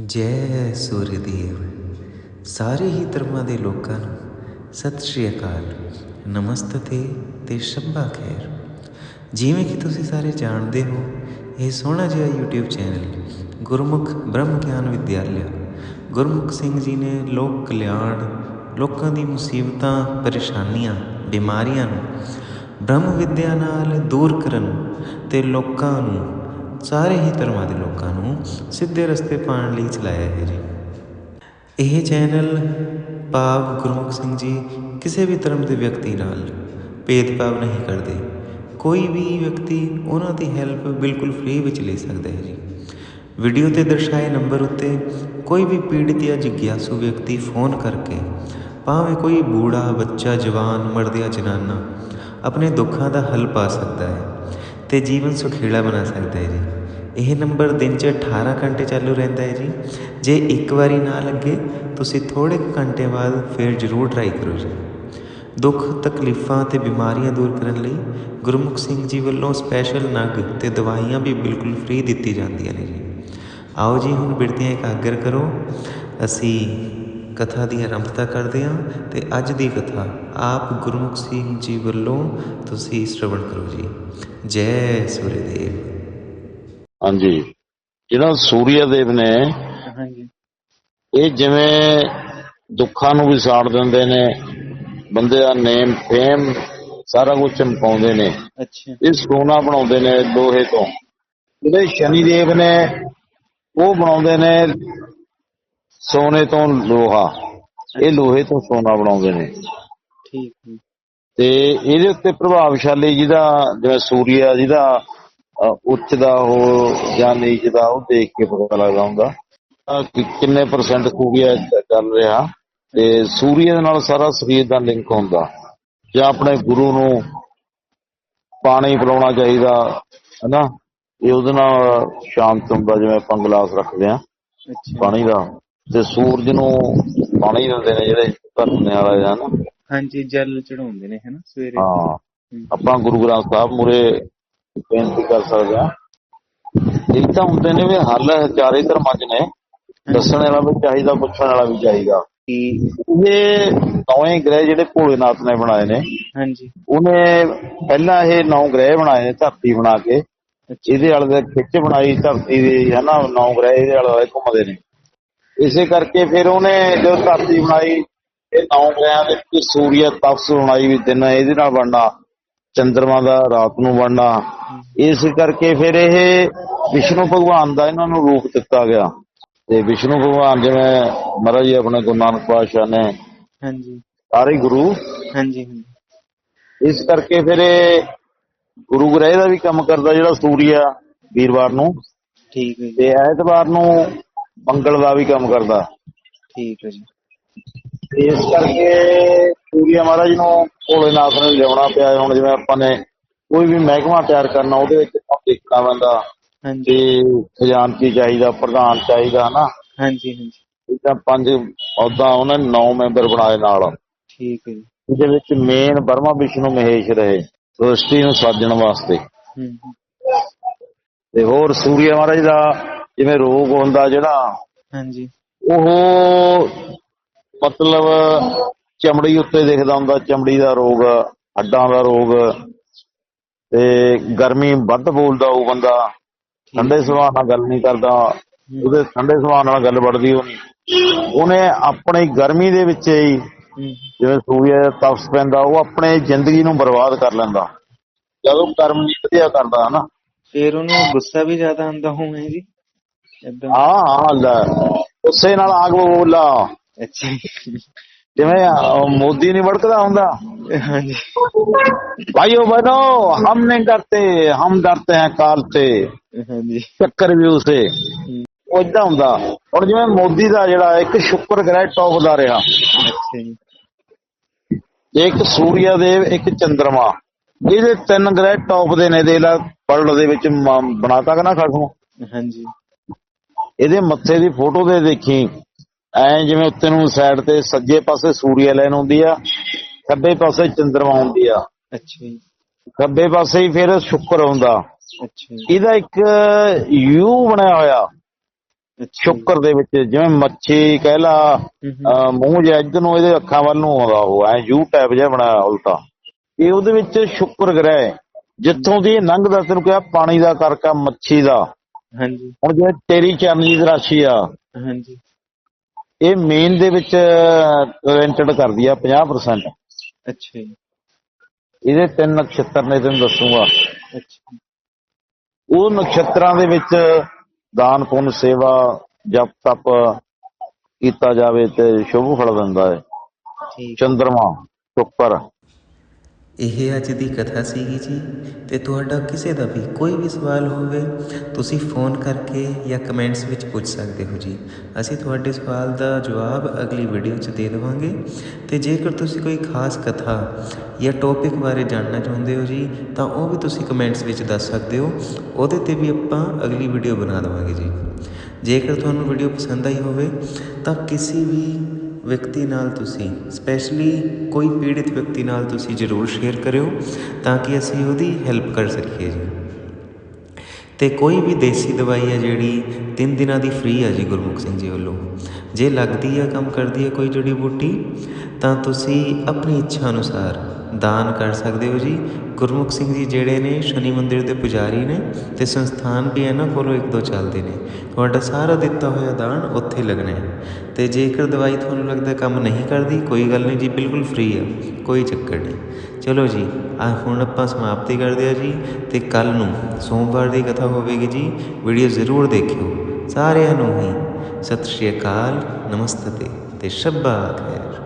ਜੈ ਸੂਰਯਦੇਵ। ਸਾਰੇ ਹੀ ਧਰਮਾਂ ਦੇ ਲੋਕਾਂ ਨੂੰ ਸਤਿ ਸ਼੍ਰੀ ਅਕਾਲ। ਨਮਸਤੇ ਤੇ ਸ਼ੱਬਾ ਖੈਰ। ਜਿਵੇਂ ਕਿ ਤੁਸੀਂ ਸਾਰੇ ਜਾਣਦੇ ਹੋ, ਇਹ ਸੋਹਣਾ ਜਿਹਾ YouTube ਚੈਨਲ ਗੁਰਮੁਖ ਬ੍ਰਹਮ ਗਿਆਨ ਵਿਦਿਆਲਿਆ। ਗੁਰਮੁਖ ਸਿੰਘ ਜੀ ਨੇ ਲੋਕ ਕਲਿਆਣ, ਲੋਕਾਂ ਦੀ ਮੁਸੀਬਤਾਂ, ਪਰੇਸ਼ਾਨੀਆਂ, ਬਿਮਾਰੀਆਂ ਨੂੰ ਬ੍ਰਹਮ ਵਿਦਿਆ ਨਾਲ ਦੂਰ ਕਰਨ ਤੇ ਲੋਕਾਂ ਨੂੰ ਸਾਰੇ ਹੀ ਧਰਮਾਂ ਦੇ ਲੋਕਾਂ ਨੂੰ ਸਿੱਧੇ ਰਸਤੇ ਪਾਉਣ ਲਈ ਚਲਾਇਆ ਹੈ ਜੀ। ਇਹ ਚੈਨਲ ਭਾਵ ਗੁਰਮੁਖ ਸਿੰਘ ਜੀ ਕਿਸੇ ਵੀ ਧਰਮ ਦੇ ਵਿਅਕਤੀ ਨਾਲ ਭੇਦਭਾਵ ਨਹੀਂ ਕਰਦੇ। ਕੋਈ ਵੀ ਵਿਅਕਤੀ ਉਹਨਾਂ ਦੀ ਹੈਲਪ ਬਿਲਕੁਲ ਫ੍ਰੀ ਵਿੱਚ ਲੈ ਸਕਦਾ ਹੈ ਜੀ। ਵੀਡੀਓ ਤੇ ਦਰਸਾਏ ਨੰਬਰ ਉੱਤੇ ਕੋਈ ਵੀ ਪੀੜਿਤ ਜਾਂ ਜਿਗਿਆਸੂ ਵਿਅਕਤੀ ਫੋਨ ਕਰਕੇ ਭਾਵੇਂ ਕੋਈ ਬੂੜਾ, ਬੱਚਾ, ਜਵਾਨ, ਮਰਦ ਜਾਂ ਜਨਾਨਾ ਆਪਣੇ ਦੁੱਖਾਂ ਦਾ ਹੱਲ ਪਾ ਸਕਦਾ ਹੈ। ਅਤੇ ਜੀਵਨ ਸੁਖੇੜਾ ਬਣਾ ਸਕਦਾ ਹੈ ਜੀ। ਇਹ ਨੰਬਰ ਦਿਨ 'ਚ 18 ਘੰਟੇ ਚਾਲੂ ਰਹਿੰਦਾ ਹੈ ਜੀ। ਜੇ ਇੱਕ ਵਾਰੀ ਨਾ ਲੱਗੇ, ਤੁਸੀਂ ਥੋੜ੍ਹੇ ਕੁ ਘੰਟੇ ਬਾਅਦ ਫਿਰ ਜ਼ਰੂਰ ਟਰਾਈ ਕਰੋ ਜੀ। ਦੁੱਖ, ਤਕਲੀਫਾਂ ਅਤੇ ਬਿਮਾਰੀਆਂ ਦੂਰ ਕਰਨ ਲਈ ਗੁਰਮੁਖ ਸਿੰਘ ਜੀ ਵੱਲੋਂ ਸਪੈਸ਼ਲ ਨਗ ਤੇ ਦਵਾਈਆਂ ਵੀ ਬਿਲਕੁਲ ਫ੍ਰੀ ਦਿੱਤੀ ਜਾਂਦੀਆਂ ਨੇ ਜੀ। ਆਓ ਜੀ, ਹੁਣ ਬਿਰਤੀਆਂ ਇਕਾਗਰ ਕਰੋ। ਅਸੀਂ ਕਥਾ ਦੀ ਆਰੰਭਤਾ ਕਰਦੇ ਹਾਂ ਤੇ ਅੱਜ ਦੀ ਕਥਾ ਆਪ ਗੁਰਮੁਖ ਸਿੰਘ ਜੀ ਵੱਲੋਂ ਤੁਸੀਂ ਸ਼ਰਵਣ ਕਰੋ ਜੀ। ਜੈ ਸੂਰਯਦੇਵ। ਹਾਂਜੀ। ਜਿਹੜਾ ਸੂਰਿਆ ਦੇਵ ਨੇ ਹਾਂਜੀ। ਇਹ ਜਿਵੇਂ ਦੁੱਖਾਂ ਨੂੰ ਵੀ ਸਾੜ ਦਿੰਦੇ ਨੇ ਬੰਦੇ ਦਾ ਨੇਮ ਫੇਮ ਸਾਰਾ ਕੁਝ ਚਮਕਾਉਂਦੇ ਨੇ। ਅੱਛਾ। ਇਹ ਸੋਨਾ ਬਣਾਉਂਦੇ ਨੇ ਲੋਹੇ ਤੋਂ। ਜਿਹੜੇ ਸ਼ਨੀ ਦੇਵ ਨੇ ਉਹ ਬਣਾਉਂਦੇ ਨੇ ਸੋਨੇ ਤੋਂ ਲੋਹਾ। ਇਹ ਲੋਹੇ ਤੋਂ ਸੋਨਾ ਬਣਾਉਂਦੇ ਨੇ। ਠੀਕ ਹੈ ਤੇ ਇਹਦੇ ਉੱਤੇ ਪ੍ਰਭਾਵਸ਼ਾਲੀ ਜਿਹਦਾ ਜਿਵੇਂ ਸੂਰਿਆ ਜਿਹਦਾ ਉੱਚ ਦਾ ਉਹ ਜਾਂ ਨੀਚ ਦਾ ਉਹ ਦੇਖ ਕੇ ਪਤਾ ਲੱਗਦਾ ਹੁੰਦਾ। ਕਿੰਨੇ ਪਰਸੈਂਟ ਸੂਰਿਆ ਚੱਲ ਰਿਹਾ। ਤੇ ਸੂਰਿਆ ਦੇ ਨਾਲ ਸਾਰਾ ਸਰੀਰ ਦਾ ਲਿੰਕ ਹੁੰਦਾ। ਜਾਂ ਆਪਣੇ ਗੁਰੂ ਨੂੰ ਪਾਣੀ ਪਿਲਾਉਣਾ ਚਾਹੀਦਾ ਹੈਨਾ? ਇਹ ਉਹਦੇ ਨਾਲ ਸ਼ਾਂਤ ਹੁੰਦਾ ਜਿਵੇਂ ਆਪਾਂ ਗਲਾਸ ਰੱਖਦੇ ਆ ਪਾਣੀ ਦਾ। ਤੇ ਸੂਰਜ ਨੂੰ ਪਾਣੀ ਦਿੰਦੇ ਨੇ ਜਿਹੜੇ ਧਰਨੇ ਵਾਲੇ ਆ ਨਾ। ਹਾਂਜੀ ਜਲ ਚੜਾਉਂਦੇ ਨੇ ਹੈਨਾ ਸਵੇਰੇ। ਹਾਂ ਆਪਾਂ ਗੁਰੂ ਗ੍ਰੰਥ ਸਾਹਿਬ ਮੂਰੇ ਬੇਨਤੀ ਕਰ ਸਕਦੇ ਹਾਂ। ਇਹ ਤਾਂ ਹੁੰਦੇ ਨੇ ਵੀ ਹੱਲ ਚਾਰੇ ਧਰਮਾਂ 'ਚ ਨੇ। ਦੱਸਣ ਵਾਲਾ ਵੀ ਚਾਹੀਦਾ ਪੁੱਛਣ ਵਾਲਾ ਵੀ ਚਾਹੀਦਾ। ਕੀ? ਇਹ ਨੌਵੇਂ ਗ੍ਰਹਿ ਜਿਹੜੇ ਭੋਲੇਨਾਥ ਨੇ ਬਣਾਏ ਨੇ ਹਾਂਜੀ। ਉਹਨੇ ਪਹਿਲਾਂ ਇਹ ਨੌ ਗ੍ਰਹਿ ਬਣਾਏ ਨੇ ਧਰਤੀ ਬਣਾ ਕੇ। ਇਹਦੇ ਵਾਲੇ ਦੇ ਖਿੱਚ ਬਣਾਈ ਧਰਤੀ ਦੀ ਹੈ ਨਾ ਨੌ ਗ੍ਰਹਿ ਇਹਦੇ ਵਾਲੇ ਘੁੰਮਦੇ ਨੇ। ਇਸੇ ਕਰਕੇ ਫਿਰ ਉਹਨੇ ਜਦੋਂ ਧਰਤੀ ਬਣਾਈ ਇਹ ਨੌ ਗ੍ਰਹਿਆਂ ਦੇ ਵਿੱਚ ਸੂਰਜ ਤਪਸ ਬਣਾਈ ਵੀ ਦਿਨ ਇਹਦੇ ਨਾਲ ਬਣਨਾ ਚੰ드ਰਮਾ ਦਾ ਰਾਤ ਨੂੰ ਬਣਨਾ। ਇਸ ਕਰਕੇ ਫਿਰ ਇਹ ਵਿਸ਼ਨੂੰ ਭਗਵਾਨ ਦਾ ਇਹਨਾਂ ਨੂੰ ਰੂਪ ਦਿੱਤਾ ਗਿਆ। ਤੇ ਵਿਸ਼ਨੂੰ ਭਗਵਾਨ ਜਿਵੇਂ ਮਹਾਰਾਜ ਜੀ ਆਪਣੇ ਗੁਰੂ ਨਾਨਕ ਪਾਤਸ਼ਾਹ ਨੇ ਹਾਂਜੀ। ਸਾਰੇ ਗੁਰੂ। ਹਾਂਜੀ ਹਾਂਜੀ। ਇਸ ਕਰਕੇ ਫਿਰ ਇਹ ਗੁਰੂ ਗ੍ਰਹਿ ਦਾ ਵੀ ਕੰਮ ਕਰਦਾ ਜਿਹੜਾ ਸੂਰਜ ਆ ਵੀਰਵਾਰ ਨੂੰ। ਠੀਕ ਹੈ ਜੀ। ਤੇ ਐਤਵਾਰ ਨੂੰ ਮੰਗਲ ਦਾ ਵੀ ਕੰਮ ਕਰਦਾ। ਠੀਕ ਹੈ ਜੀ। ਇਸ ਕਰਕੇ ਸੂਰਿਆ ਮਹਾਰਾਜ ਨੂੰ ਭੋਲੇਨਾਥ ਨੂੰ ਲਿਆਉਣਾ ਪਿਆ ਹੁਣ ਜਿਵੇਂ ਆਪਾਂ ਨੇ ਕੋਈ ਵੀ ਮਹਿਕਮਾ ਤਿਆਰ ਕਰਨਾ ਉਹਦੇ ਵਿੱਚ ਆਪਾਂ ਦੇਖਣਾ ਪੈਂਦਾ ਹਾਂਜੀ। ਖਜ਼ਾਨਚੀ ਚਾਹੀਦਾ ਪ੍ਰਧਾਨ ਚਾਹੀਦਾ ਹਨਾ? ਹਾਂਜੀ ਹਾਂਜੀ। ਇਹ ਤਾਂ ਪੰਜ ਅਹੁਦਾ ਉਹਨੇ 9 ਮੈਂਬਰ ਬਣਾਏ ਨਾਲ। ਠੀਕ ਹੈ ਜੀ। ਇਹਦੇ ਵਿੱਚ ਮੇਨ ਬਰਮਾ ਵਿਸ਼ਨੂੰ ਮਹੇਸ਼ ਰਹੇ ਸ੍ਰਿਸ਼ਟੀ ਨੂੰ ਸਾਜਣ ਵਾਸਤੇ। ਤੇ ਹੋਰ ਸੂਰਿਆ ਮਹਾਰਾਜ ਦਾ ਜਿਵੇਂ ਰੋਗ ਹੁੰਦਾ ਜਿਹੜਾ ਹਾਂਜੀ। ਉਹ ਮਤਲਬ ਚਮੜੀ ਉੱਤੇ ਦਿਖਦਾ ਹੁੰਦਾ ਚਮੜੀ ਦਾ ਰੋਗ ਹੱਡਾਂ ਦਾ ਰੋਗ ਤੇ ਗਰਮੀ ਵੱਧ ਬੋਲਦਾ ਉਹ ਬੰਦਾ ਠੰਡੇ ਸੁਭਾਅ ਨਾਲ ਗੱਲ ਨਹੀਂ ਕਰਦਾ ਉਹਦੇ ਠੰਡੇ ਸੁਭਾਅ ਨਾਲ ਗੱਲ ਵੜਦੀ ਉਹ ਨਹੀਂ ਉਹਨੇ ਆਪਣੀ ਗਰਮੀ ਦੇ ਵਿੱਚ ਹੀ ਜਿਵੇਂ ਸੂਰਿਆ ਦਾ ਤਪਸ ਪੈਂਦਾ ਉਹ ਆਪਣੇ ਜ਼ਿੰਦਗੀ ਨੂੰ ਬਰਬਾਦ ਕਰ ਲੈਂਦਾ। ਜਦੋਂ ਕਰਮ ਨਹੀਂ ਵਧੀਆ ਕਰਦਾ ਹਨਾ? ਫਿਰ ਉਹਨੂੰ ਗੁੱਸਾ ਵੀ ਜ਼ਿਆਦਾ ਆਉਂਦਾ ਹੋਵੇ ਜੀ। ਹਾਂ ਹਾਂ ਉਸੇ ਨਾਲ ਆਗ ਬਬੂਲਾ ਜਿਵੇਂ ਮੋਦੀ ਨਹੀਂ ਵੜਕਦਾ ਹੁੰਦਾ? ਭਾਈਓ ਬਨੋ ਹਮ ਨਹੀਂ ਡਰਤੇ ਹਮ ਡਰਤੇ ਹਾਂ ਕਾਲ ਤੇ। ਚੱਕਰ ਵੀ ਉਸੇ। ਉਹ ਹੁੰਦਾ। ਹੁਣ ਜਿਵੇਂ ਮੋਦੀ ਦਾ ਜਿਹੜਾ ਇੱਕ ਸ਼ੁਕਰ ਗ੍ਰਹਿ ਟੌਪ ਦਾ ਰਿਹਾ। ਇੱਕ ਸੂਰਿਆ ਦੇਵ ਇੱਕ ਚੰਦਰਮਾ। ਇਹਦੇ ਤਿੰਨ ਗ੍ਰਹਿ ਟੌਪ ਦੇ ਨੇ ਦੇ ਲਾ ਵਰਲਡ ਦੇ ਵਿੱਚ ਬਣਾਤਾ ਕਿ ਨਾ ਖਸਮ ਹਾਂਜੀ। ਇਹਦੇ ਮੱਥੇ ਦੀ ਫੋਟੋ ਦੇ ਦੇਖੀ। ਐ ਜਿਵੇਂ ਉੱਤੇ ਨੂੰ ਸਾਈਡ ਤੇ ਸੱਜੇ ਪਾਸੇ ਸੂਰਿਆ ਲਾਈਨ ਹੁੰਦੀ ਆ ਖੱਬੇ ਪਾਸੇ ਚੰਦਰਮਾ ਹੁੰਦੀ ਆ। ਅੱਛਾ ਜੀ। ਖੱਬੇ ਪਾਸੇ ਹੀ ਫਿਰ ਸ਼ੁਕਰ ਅੱਛਾ ਜੀ। ਇਹਦਾ ਇੱਕ ਯੂ ਬਣਿਆ ਹੋਇਆ। ਸ਼ੁੱਕਰ ਦੇ ਵਿੱਚ ਜਿਵੇਂ ਮੱਛੀ ਕਹਿ ਲਾ ਮੂੰਹ ਜਿਹਾ ਇੱਧਰ ਨੂੰ ਇਹਦੇ ਅੱਖਾਂ ਵੱਲ ਨੂੰ ਆਉਂਦਾ ਉਹ ਐ ਯੂ ਟਾਈਪ ਜਿਹਾ ਬਣਾਇਆ ਉਲਟਾ। ਇਹ ਉਹਦੇ ਵਿੱਚ ਸ਼ੁੱਕਰ ਗ੍ਰਹਿ। ਜਿੱਥੋਂ ਦੀ ਲੰਘਦਾ ਤੈਨੂੰ ਕਿਹਾ ਪਾਣੀ ਦਾ ਕਰਕਾ ਮੱਛੀ ਦਾ। ਹਾਂਜੀ। ਹੁਣ ਜਿਵੇਂ ਤੇਰੀ ਚਰਨਜੀਤ ਰਾਸ਼ੀ ਆ ਹਾਂਜੀ। ਇਹ ਮੇਨ ਦੇ ਵਿੱਚ ਰੈਂਟਡ ਕਰਦੀ ਆ 50% ਅੱਛਾ ਜੀ। ਇਹਦੇ ਤਿੰਨ ਨਕਸ਼ਤਰ ਨੇ ਤੈਨੂੰ ਦੱਸੂਗਾ। ਅੱਛਾ ਉਹ ਨਕਸ਼ਤਰਾਂ ਦੇ ਵਿੱਚ ਦਾਨ ਪੁੰਨ ਸੇਵਾ ਜਪ ਤਪ ਕੀਤਾ ਜਾਵੇ ਤੇ ਸ਼ੁਭ ਫਲ ਦਿੰਦਾ ਹੈ। ਠੀਕ। ਚੰਦਰਮਾ ਸ਼ੁੱਕਰ। ਇਹ ਅੱਜ ਦੀ ਕਥਾ ਸੀਗੀ ਜੀ ਤੇ ਤੁਹਾਡਾ ਕਿਸੇ ਦਾ ਵੀ ਕੋਈ ਵੀ ਸਵਾਲ ਹੋਵੇ, ਤੁਸੀਂ ਫੋਨ ਕਰਕੇ ਜਾਂ ਕਮੈਂਟਸ ਵਿੱਚ ਪੁੱਛ ਸਕਦੇ ਹੋ ਜੀ। ਅਸੀਂ ਤੁਹਾਡੇ ਸਵਾਲ ਦਾ ਜਵਾਬ ਅਗਲੀ ਵੀਡੀਓ 'ਚ ਦੇ ਦੇਵਾਂਗੇ। ਤੇ ਜੇਕਰ ਤੁਸੀਂ ਕੋਈ ਖਾਸ ਕਥਾ ਜਾਂ ਟੌਪਿਕ ਬਾਰੇ ਜਾਣਨਾ ਚਾਹੁੰਦੇ ਹੋ ਜੀ, ਤਾਂ ਉਹ ਵੀ ਤੁਸੀਂ ਕਮੈਂਟਸ ਵਿੱਚ ਦੱਸ ਸਕਦੇ ਹੋ। ਉਹਦੇ ਤੇ ਵੀ ਆਪਾਂ ਅਗਲੀ ਵੀਡੀਓ ਬਣਾ ਦੇਵਾਂਗੇ ਜੀ। ਜੇਕਰ ਤੁਹਾਨੂੰ ਵੀਡੀਓ ਪਸੰਦ ਆਈ ਹੋਵੇ, ਤਾਂ ਕਿਸੇ ਵੀ ਵਿਅਕਤੀ ਨਾਲ ਤੁਸੀਂ ਸਪੈਸ਼ਲੀ ਕੋਈ ਪੀੜਿਤ ਵਿਅਕਤੀ ਨਾਲ ਤੁਸੀਂ ਜ਼ਰੂਰ ਸ਼ੇਅਰ ਕਰਿਓ ਤਾਂ ਕਿ ਅਸੀਂ ਉਹਦੀ ਹੈਲਪ ਕਰ ਸਕੀਏ ਜੀ। ਤੇ ਕੋਈ ਵੀ ਦੇਸੀ ਦਵਾਈ ਹੈ ਜਿਹੜੀ ਤਿੰਨ ਦਿਨਾਂ ਦੀ ਫ੍ਰੀ ਹੈ ਜੀ ਗੁਰਮੁਖ ਸਿੰਘ ਜੀ ਵੱਲੋਂ। ਜੇ ਲੱਗਦੀ ਹੈ ਕੰਮ ਕਰਦੀ ਹੈ ਕੋਈ ਜੜੀ ਬੂਟੀ, ਤਾਂ ਤੁਸੀਂ ਆਪਣੀ ਇੱਛਾ ਅਨੁਸਾਰ ਦਾਨ ਕਰ ਸਕਦੇ ਹੋ ਜੀ। ਗੁਰਮੁਖ ਸਿੰਘ ਜੀ ਜਿਹੜੇ ਨੇ ਸ਼ਨੀ ਮੰਦਿਰ ਦੇ ਪੁਜਾਰੀ ਨੇ ਤੇ ਸੰਸਥਾਨ ਵੀ ਇਹਨਾਂ ਕੋਲੋਂ ਇੱਕ ਦੋ ਚੱਲਦੇ ਨੇ। ਤੁਹਾਡਾ ਸਾਰਾ ਦਿੱਤਾ ਹੋਇਆ ਦਾਨ ਉੱਥੇ ਲੱਗਣਾ ਹੈ। ਤੇ ਜੇਕਰ ਦਵਾਈ ਤੁਹਾਨੂੰ ਲੱਗਦਾ ਕੰਮ ਨਹੀਂ ਕਰਦੀ, ਕੋਈ ਗੱਲ ਨਹੀਂ ਜੀ, ਬਿਲਕੁਲ ਫ੍ਰੀ ਹੈ ਕੋਈ ਚੱਕਰ ਨਹੀਂ। ਚਲੋ ਜੀ, ਆ ਹੁਣ ਆਪਾਂ ਸਮਾਪਤੀ ਕਰਦੇ ਆ ਜੀ ਤੇ ਕੱਲ ਨੂੰ ਸੋਮਵਾਰ ਦੀ ਕਥਾ ਹੋਵੇਗੀ ਜੀ। ਵੀਡੀਓ ਜ਼ਰੂਰ ਦੇਖਿਓ। ਸਾਰਿਆਂ ਨੂੰ ਹੀ ਸਤਿ ਸ਼੍ਰੀ ਅਕਾਲ, ਨਮਸਤੇ ਤੇ ਸ਼ਬਾ ਖੈਰ।